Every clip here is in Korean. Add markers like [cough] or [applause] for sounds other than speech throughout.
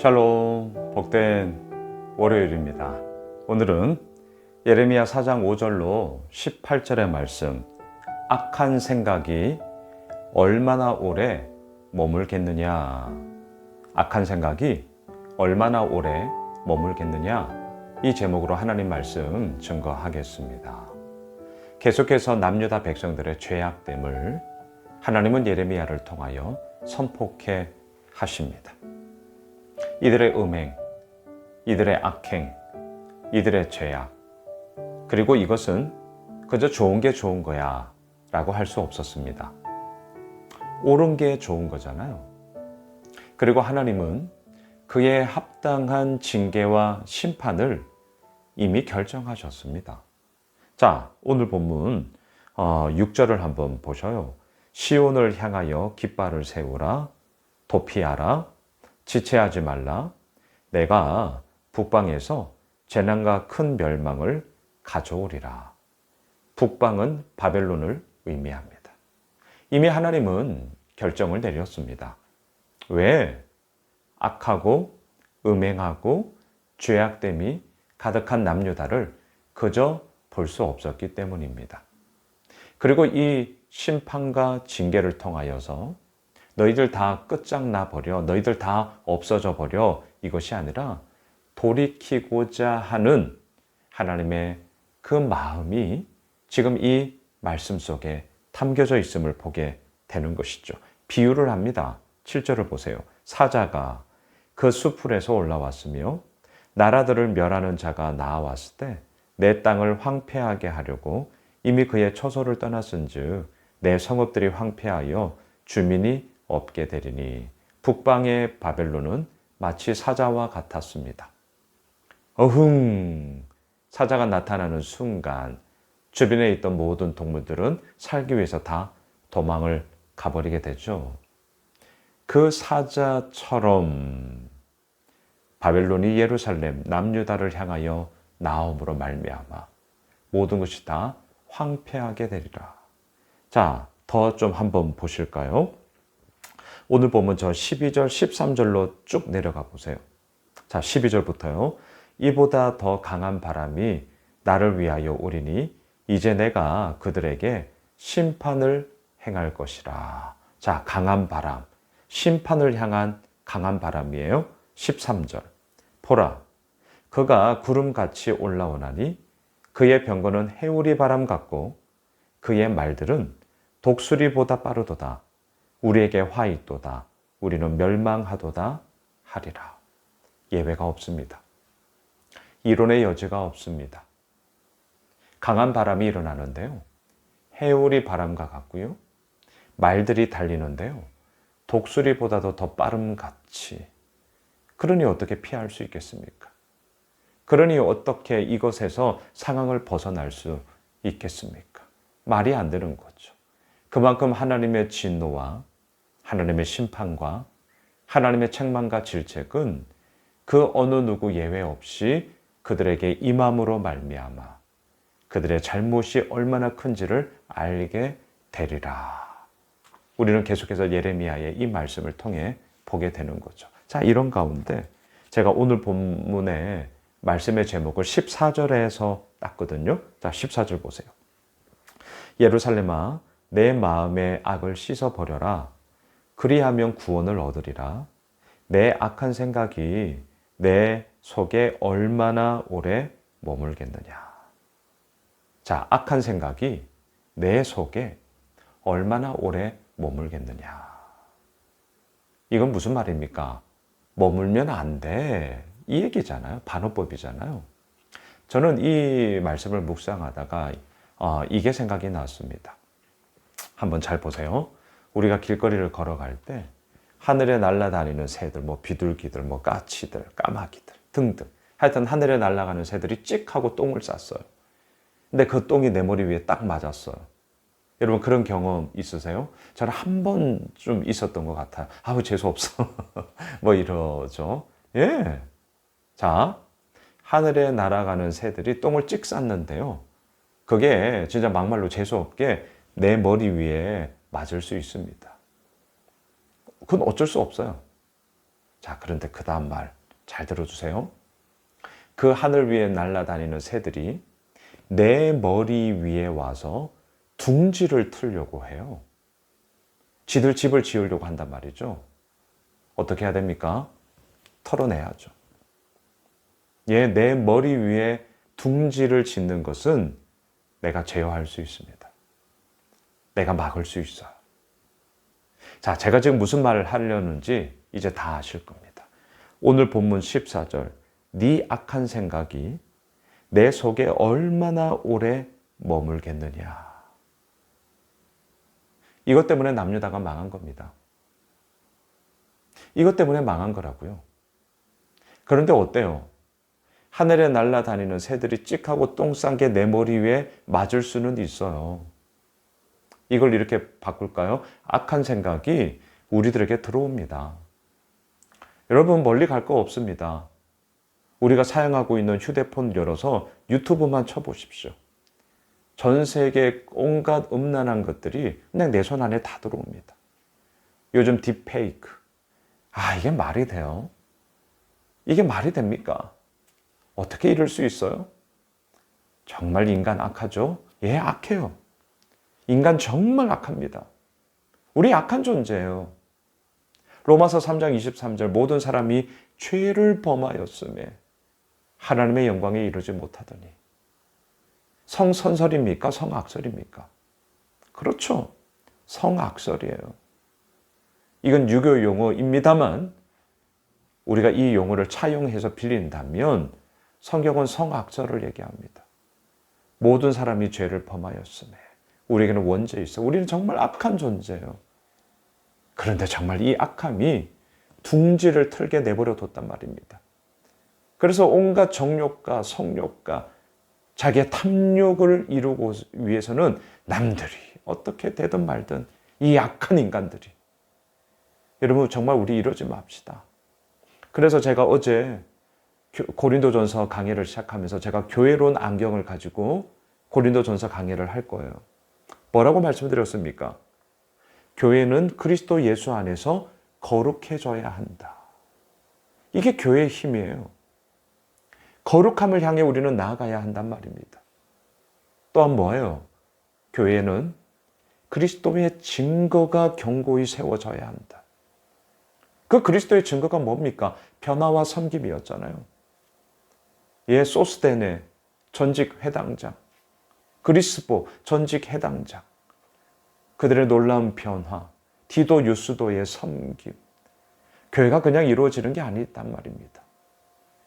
샬롬 복된 월요일입니다. 오늘은 예레미야 4장 5절로 18절의 말씀 악한 생각이 얼마나 오래 머물겠느냐 악한 생각이 얼마나 오래 머물겠느냐 이 제목으로 하나님 말씀 증거하겠습니다. 계속해서 남유다 백성들의 죄악됨을 하나님은 예레미야를 통하여 선포케 하십니다. 이들의 음행, 이들의 악행, 이들의 죄악, 그리고 이것은 그저 좋은 게 좋은 거야 라고 할 수 없었습니다. 옳은 게 좋은 거잖아요. 그리고 하나님은 그에 합당한 징계와 심판을 이미 결정하셨습니다. 자, 오늘 본문 6절을 한번 보셔요. 시온을 향하여 깃발을 세우라, 도피하라, 지체하지 말라. 내가 북방에서 재난과 큰 멸망을 가져오리라. 북방은 바벨론을 의미합니다. 이미 하나님은 결정을 내렸습니다. 왜? 악하고 음행하고 죄악됨이 가득한 남유다를 그저 볼 수 없었기 때문입니다. 그리고 이 심판과 징계를 통하여서 너희들 다 끝장나 버려, 너희들 다 없어져 버려 이것이 아니라 돌이키고자 하는 하나님의 그 마음이 지금 이 말씀 속에 담겨져 있음을 보게 되는 것이죠. 비유를 합니다. 7절을 보세요. 사자가 그 수풀에서 올라왔으며 나라들을 멸하는 자가 나아왔을 때 내 땅을 황폐하게 하려고 이미 그의 처소를 떠났은즉 내 성읍들이 황폐하여 주민이 없게 되리니 북방의 바벨론은 마치 사자와 같았습니다. 어흥 사자가 나타나는 순간 주변에 있던 모든 동물들은 살기 위해서 다 도망을 가버리게 되죠. 그 사자처럼 바벨론이 예루살렘 남유다를 향하여 나옴으로 말미암아 모든 것이 다 황폐하게 되리라. 자, 더 좀 한번 보실까요? 오늘 보면 저 12절, 13절로 쭉 내려가 보세요. 자, 12절부터요. 이보다 더 강한 바람이 나를 위하여 오리니 이제 내가 그들에게 심판을 행할 것이라. 자, 강한 바람. 심판을 향한 강한 바람이에요. 13절. 보라. 그가 구름같이 올라오나니 그의 병거는 해오리 바람 같고 그의 말들은 독수리보다 빠르도다. 우리에게 화 있도다. 우리는 멸망하도다 하리라. 예외가 없습니다. 이론의 여지가 없습니다. 강한 바람이 일어나는데요. 해오리 바람과 같고요. 말들이 달리는데요. 독수리보다도 더 빠름 같이. 그러니 어떻게 피할 수 있겠습니까? 그러니 어떻게 이것에서 상황을 벗어날 수 있겠습니까? 말이 안 되는 거죠. 그만큼 하나님의 진노와 하나님의 심판과 하나님의 책망과 질책은 그 어느 누구 예외 없이 그들에게 임함으로 말미암아 그들의 잘못이 얼마나 큰지를 알게 되리라. 우리는 계속해서 예레미야의 이 말씀을 통해 보게 되는 거죠. 자, 이런 가운데 제가 오늘 본문의 말씀의 제목을 14절에서 땄거든요. 자, 14절 보세요. 예루살렘아, 내 마음의 악을 씻어 버려라. 그리하면 구원을 얻으리라. 내 악한 생각이 내 속에 얼마나 오래 머물겠느냐. 자, 악한 생각이 내 속에 얼마나 오래 머물겠느냐. 이건 무슨 말입니까? 머물면 안 돼. 이 얘기잖아요. 반어법이잖아요. 저는 이 말씀을 묵상하다가 어, 이게 생각이 났습니다. 한번 잘 보세요. 우리가 길거리를 걸어갈 때 하늘에 날아다니는 새들, 뭐 비둘기들, 뭐 까치들, 까마귀들 등등. 하여튼 하늘에 날아가는 새들이 찍 하고 똥을 쌌어요. 근데 그 똥이 내 머리 위에 딱 맞았어요. 여러분 그런 경험 있으세요? 저는 한 번 좀 있었던 것 같아요. 아우 재수 없어. [laughs] 뭐 이러죠. 예. 자, 하늘에 날아가는 새들이 똥을 찍 쌌는데요. 그게 진짜 막말로 재수 없게 내 머리 위에 맞을 수 있습니다. 그건 어쩔 수 없어요. 자, 그런데 그 다음 말 잘 들어주세요. 그 하늘 위에 날아다니는 새들이 내 머리 위에 와서 둥지를 틀려고 해요. 지들 집을 지으려고 한단 말이죠. 어떻게 해야 됩니까? 털어내야죠. 예, 내 머리 위에 둥지를 짓는 것은 내가 제어할 수 있습니다. 내가 막을 수 있어요. 자, 제가 지금 무슨 말을 하려는지 이제 다 아실 겁니다. 오늘 본문 14절, 네 악한 생각이 내 속에 얼마나 오래 머물겠느냐. 이것 때문에 남녀다가 망한 겁니다. 이것 때문에 망한 거라고요. 그런데 어때요? 하늘에 날아다니는 새들이 찍하고 똥 싼 게 내 머리 위에 맞을 수는 있어요. 이걸 이렇게 바꿀까요? 악한 생각이 우리들에게 들어옵니다. 여러분 멀리 갈 거 없습니다. 우리가 사용하고 있는 휴대폰 열어서 유튜브만 쳐보십시오. 전 세계 온갖 음란한 것들이 그냥 내 손 안에 다 들어옵니다. 요즘 딥페이크. 아, 이게 말이 돼요? 이게 말이 됩니까? 어떻게 이럴 수 있어요? 정말 인간 악하죠? 예, 악해요. 인간 정말 악합니다. 우리 악한 존재예요. 로마서 3장 23절 모든 사람이 죄를 범하였음에 하나님의 영광에 이르지 못하더니 성선설입니까? 성악설입니까? 그렇죠. 성악설이에요. 이건 유교 용어입니다만 우리가 이 용어를 차용해서 빌린다면 성경은 성악설을 얘기합니다. 모든 사람이 죄를 범하였음에 우리에게는 원죄 있어. 우리는 정말 악한 존재예요. 그런데 정말 이 악함이 둥지를 틀게 내버려 뒀단 말입니다. 그래서 온갖 정욕과 성욕과 자기의 탐욕을 이루고 위해서는 남들이 어떻게 되든 말든 이 약한 인간들이 여러분 정말 우리 이러지 맙시다. 그래서 제가 어제 고린도전서 강의를 시작하면서 제가 교회론 안경을 가지고 고린도전서 강의를 할 거예요. 뭐라고 말씀드렸습니까? 교회는 그리스도 예수 안에서 거룩해져야 한다. 이게 교회의 힘이에요. 거룩함을 향해 우리는 나아가야 한단 말입니다. 또한 뭐예요? 교회는 그리스도의 증거가 경고히 세워져야 한다. 그 그리스도의 증거가 뭡니까? 변화와 섬김이었잖아요. 예, 소스데네 전직 회당장, 그리스보 전직 회당장, 그들의 놀라운 변화, 디도 유스도의 섬김. 교회가 그냥 이루어지는 게 아니단 말입니다.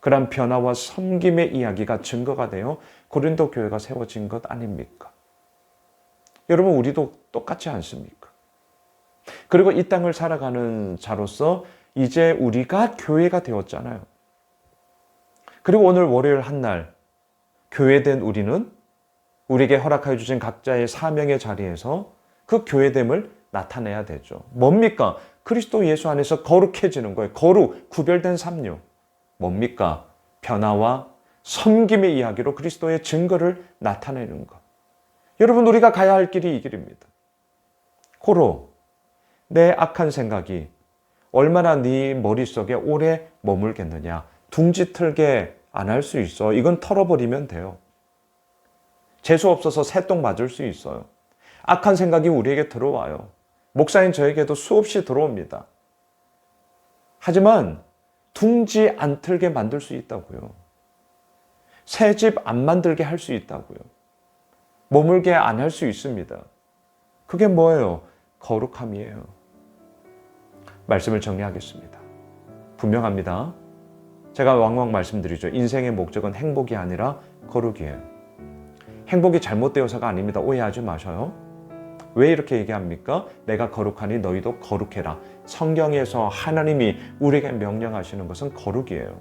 그런 변화와 섬김의 이야기가 증거가 되어 고린도 교회가 세워진 것 아닙니까? 여러분, 우리도 똑같지 않습니까? 그리고 이 땅을 살아가는 자로서 이제 우리가 교회가 되었잖아요. 그리고 오늘 월요일 한 날, 교회된 우리는 우리에게 허락하여 주신 각자의 사명의 자리에서 그 교회됨을 나타내야 되죠. 뭡니까? 그리스도 예수 안에서 거룩해지는 거예요. 거룩, 구별된 삶요. 뭡니까? 변화와 섬김의 이야기로 그리스도의 증거를 나타내는 것. 여러분, 우리가 가야 할 길이 이 길입니다. 고로, 내 악한 생각이 얼마나 네 머릿속에 오래 머물겠느냐. 둥지 틀게 안 할 수 있어. 이건 털어버리면 돼요. 재수 없어서 새똥 맞을 수 있어요. 악한 생각이 우리에게 들어와요. 목사인 저에게도 수없이 들어옵니다. 하지만 둥지 안 틀게 만들 수 있다고요. 새 집 안 만들게 할 수 있다고요. 머물게 안 할 수 있습니다. 그게 뭐예요? 거룩함이에요. 말씀을 정리하겠습니다. 분명합니다. 제가 왕왕 말씀드리죠. 인생의 목적은 행복이 아니라 거룩이에요. 행복이 잘못되어서가 아닙니다. 오해하지 마셔요. 왜 이렇게 얘기합니까? 내가 거룩하니 너희도 거룩해라. 성경에서 하나님이 우리에게 명령하시는 것은 거룩이에요.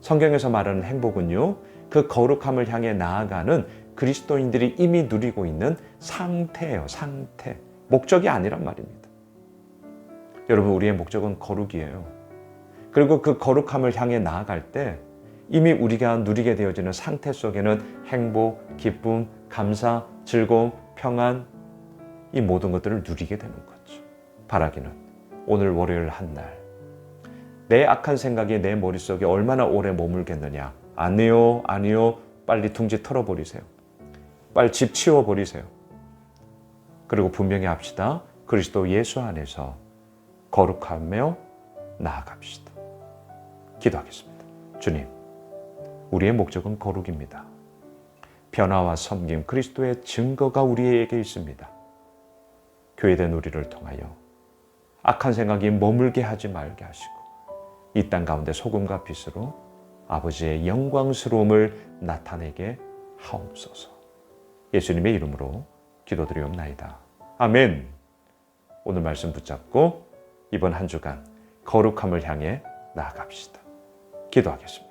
성경에서 말하는 행복은요, 그 거룩함을 향해 나아가는 그리스도인들이 이미 누리고 있는 상태예요, 상태. 목적이 아니란 말입니다. 여러분, 우리의 목적은 거룩이에요. 그리고 그 거룩함을 향해 나아갈 때 이미 우리가 누리게 되어지는 상태 속에는 행복, 기쁨, 감사, 즐거움, 평안, 이 모든 것들을 누리게 되는 거죠. 바라기는 오늘 월요일 한 날, 내 악한 생각이 내 머릿속에 얼마나 오래 머물겠느냐? 아니요, 아니요. 빨리 둥지 털어버리세요. 빨리 집 치워버리세요. 그리고 분명히 합시다. 그리스도 예수 안에서 거룩하며 나아갑시다. 기도하겠습니다. 주님, 우리의 목적은 거룩입니다. 변화와 섬김, 그리스도의 증거가 우리에게 있습니다. 교회된 우리를 통하여 악한 생각이 머물게 하지 말게 하시고 이 땅 가운데 소금과 빛으로 아버지의 영광스러움을 나타내게 하옵소서. 예수님의 이름으로 기도드리옵나이다. 아멘. 오늘 말씀 붙잡고 이번 한 주간 거룩함을 향해 나아갑시다. 기도하겠습니다.